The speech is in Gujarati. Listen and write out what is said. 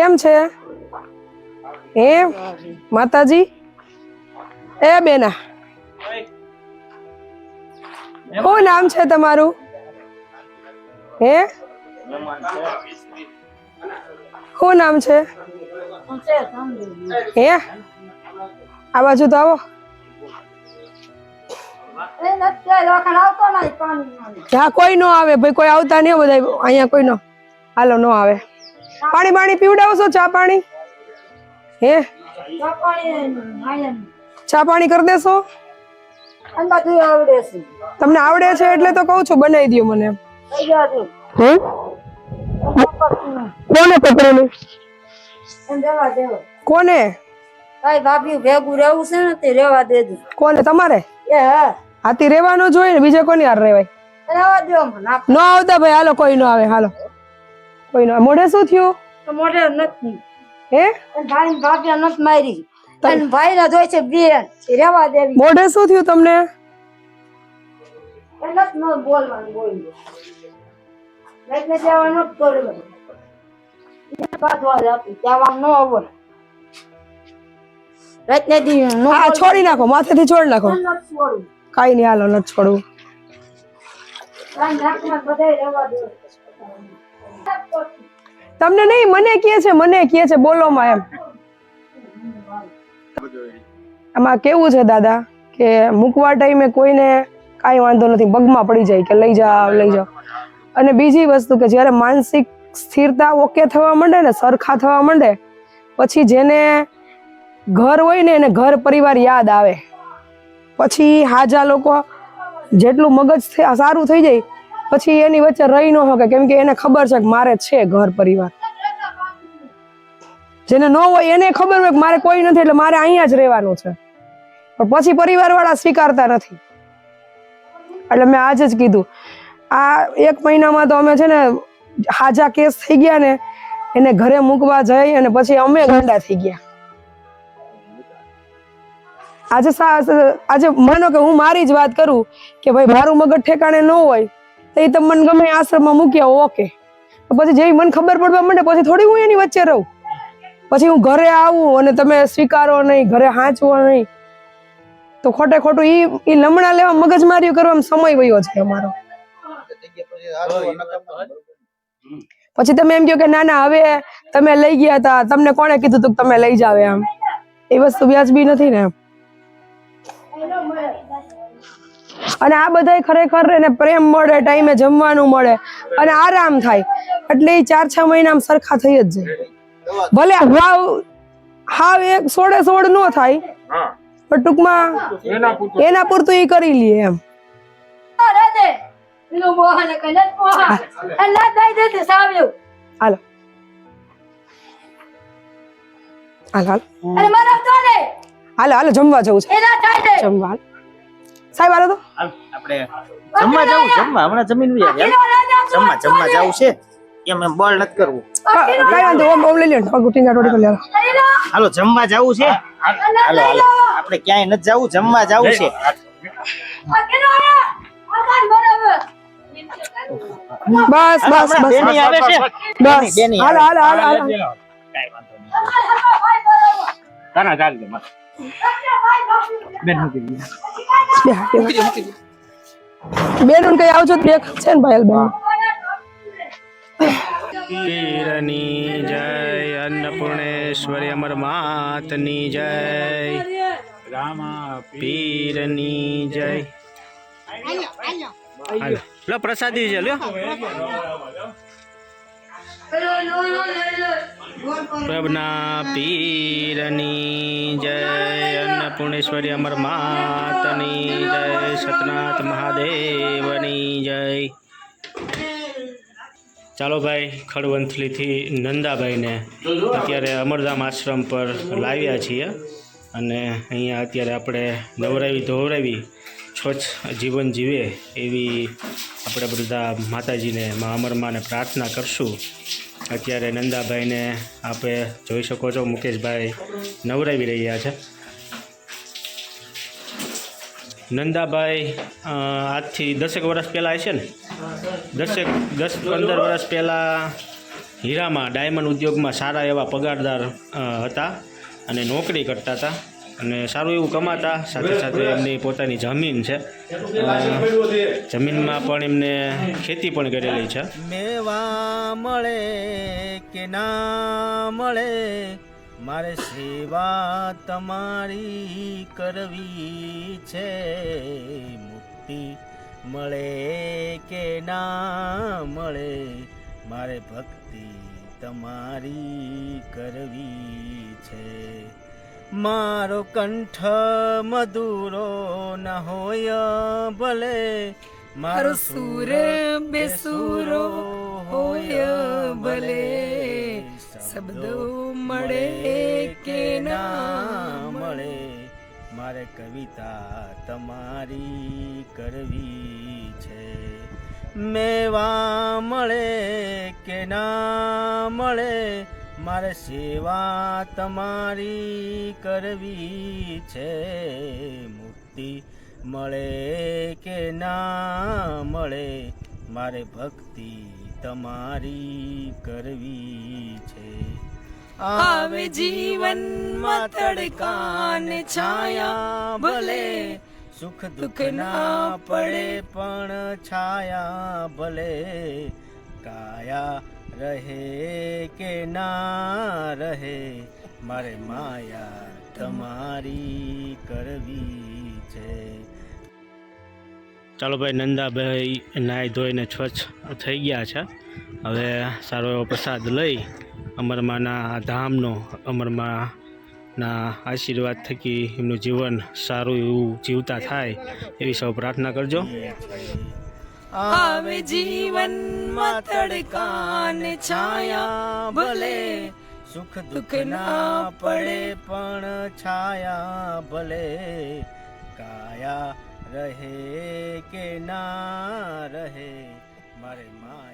કેમ છે? હે? માતાજી? એ બેના શું નામ છે તમારું? હે? શું નામ છે? હે? આ બાજુ તો આવો. હા કોઈ નો આવે, ભાઈ કોઈ આવતા નહીં બધા, અહીંયા કોઈ નો. હાલો, નો આવે. પાણી પાણી પીવડાવશો ચા પાણી? હે? ચા પાણી કરી દેશો? તમને આવડે છે એટલે તો કહું છું બનાવી દો મને. કોને પકડેલું? કોને? ભાભી ભેગું રહેવું છે ને તે રેવા દેજો. કોને? તમારે? એ હા. હાથી રેવાનું જોઈએ ને બીજે કોની હાર રહેવાય? રેવા દો ન આવતા ભાઈ હાલો કોઈ નો આવે હાલો. કોઈ નો મોઢે શું થયું? તો મોઢે નથી. હે? ભાઈ ભાભી નથી મારી. અને ભાઈ ના જોઈ છે બેન. એ રેવા દેવી. મોઢે શું થયું તમને? નથી બોલવાનું બોલી. એટલે જવાનું આ છોડી નાખો માથેથી છોડી નાખો. કાઈ નહીં હાલો નથી છોડવું. તમને નહીં, મને કહે છે, મને કહે છે બોલોમાં એમ. આમાં કેવું છે દાદા, કે મૂકવા ટાઈમે કોઈને કાંઈ વાંધો નથી પગમાં પડી જાય, કે લઈ જાઓ લઈ જાઓ. અને બીજી વસ્તુ કે જ્યારે માનસિક સ્થિરતા ઓકે થવા માંડે ને, સરખા થવા માંડે, પછી જેને ઘર હોય ને એને ઘર પરિવાર યાદ આવે. પછી હાજા લોકો જેટલું મગજ સારું થઈ જાય પછી એની વચ્ચે રહી ન શકે, કેમ કે એને ખબર છે કે મારે છે ઘર પરિવાર. જેને ન હોય એને ખબર હોય કે મારે કોઈ નથી, એટલે મારે અહીંયા જ રહેવાનું છે. પણ પછી પરિવાર વાળા સ્વીકારતા નથી. એટલે મેં આજે જ કીધું, આ એક મહિનામાં તો અમે છે ને હાજા કેસ થઈ ગયા ને, એને ઘરે મૂકવા જઈ અને પછી અમે ગાંડા થઈ ગયા. આજે આજે માનો કે હું મારી જ વાત કરું કે ભાઈ મારું મગજ ઠેકાણે ન હોય તો એ તમને મને ગમે આશ્રમમાં મૂક્યા ઓકે. પછી જેવી મને ખબર પડવા માંડે, પછી થોડી હું એની વચ્ચે રહું. પછી હું ઘરે આવું અને તમે સ્વીકારો નહીં, ઘરે હાંચવો નહીં. તો ખોટે ખોટું ઈ ઈ લમણા લેવા મગજમારી કરવામાં સમય વયો છે અમારો. પછી તમે એમ કહો કે ના ના, હવે તમે લઈ ગયા હતા તમને કોણે કીધું તું તમે લઈ જાવ એમ? એ વસ્તુ વ્યાજબી નથી ને એમ. અને આ બધાય ખરેખર એને પ્રેમ મળે ટાઈમે જમવાનું મળે અને આરામ થાય. એટલે એ ચાર છ મહિનામાં સરખા થઈ જ જાય. ભલે હાવ હાવ એક સોળે સોળ નો થાય પણ ટૂંકમાં એના પૂરતું. એ કરી લઈએ એમ. હાલો. હાલ હાલ. હાલો હાલો જમવા જવું છે. જમવા સાહેબ હાલો તો. આપણે જમવા જવું જમવા હમણાં જમીન. જમવા જમવા જવું છે. એમ એમ બળ નથી કરવું. કઈ વાંધો ઓમ ઓમ લઈ લે પગ ટીંગા ટોડી કરી લેવા. હાલો જમવા જવું છે. હાલો હાલો. આપણે ક્યાંય નથી જવું જમવા જવું છે. બસ બસ બસ. બેની આવે છે. બસ બેની હાલો હાલો હાલો. હાલો વાંધો નહીં. તાના ચાલ દે મારે. બેન મૂકી દઈએ. બે હાથ બેન ઉન કઈ આવજો તો બે છે ને ભાઈ બેન. પીરની જય અન્નપૂર્ણેશ્વરી અમર માતની જય. રામા પીરની જય. હાલો લો પ્રસાદી છે લ્યો. પ્રભના પીરની જય, અન્નપૂર્ણેશ્વરી અમર માતની જય, સતનાથ મહાદેવની જય. ચાલો ભાઈ, ખડવંથલીથી નંદાભાઈને અત્યારે અમરધામ આશ્રમ પર લાવ્યા છીએ અને અહીંયા અત્યારે આપણે નવરાવી ધોવરાવી સ્વચ્છ જીવન જીવે એવી આપણે બધા માતાજીને, મા અમરમાને પ્રાર્થના કરશું. અત્યારે નંદાભાઈને આપણે જોઈ શકો છો, મુકેશભાઈ નવરાવી રહ્યા છે. નંદાભાઈ આજથી દસેક વર્ષ પહેલાં હશે ને? દસેક, દસ, પંદર વર્ષ પહેલાં હીરામાં, ડાયમંડ ઉદ્યોગમાં સારા એવા પગારદાર હતા અને નોકરી કરતા હતા. અને સારું એવું કમાતા. સાથે સાથે એમની પોતાની જમીન છે. જમીનમાં પણ એમને ખેતી પણ કરેલી છે. મેવા મળે કે ના મળે, મારે સેવા તમારી કરવી છે. મુક્તિ મળે કે ના મળે, મારે ભક્તિ તમારી કરવી મારો કંઠ મધુરો ન હોય ભલે મારો સુર બેસુરો હોય ભલે શબ્દો મળે કે ના મળે. મારે કવિતા તમારી કરવી છે. મેવા મળે કે ના મળે મારે સેવા તમારી કરવી છે. મુક્તિ મળે કે ના મળે મારે ભક્તિ તમારી કરવી છે. આવે જીવનમાં તડકાન છાયા ભલે સુખ દુઃખ ના પડે પણ છાયા ભલે. કાયા રહે કે ના રહે મારે માયા તમારી કરવી છે ચાલો ભાઈ નંદાભાઈ નાહી ધોઈને સ્વચ્છ થઈ ગયા છે. હવે સારો એવો પ્રસાદ લઈ અમરમાના ધામનો અમરમાના આશીર્વાદ થકી એમનું જીવન સારું એવું જીવતા થાય એવી સૌ પ્રાર્થના કરજો. આવે જીવનમાં તડકા ને છાયા, ભલે સુખ દુઃખ ના પડે પણ છાયા, ભલે કાયા રહે કે ના રહે, મારે માયા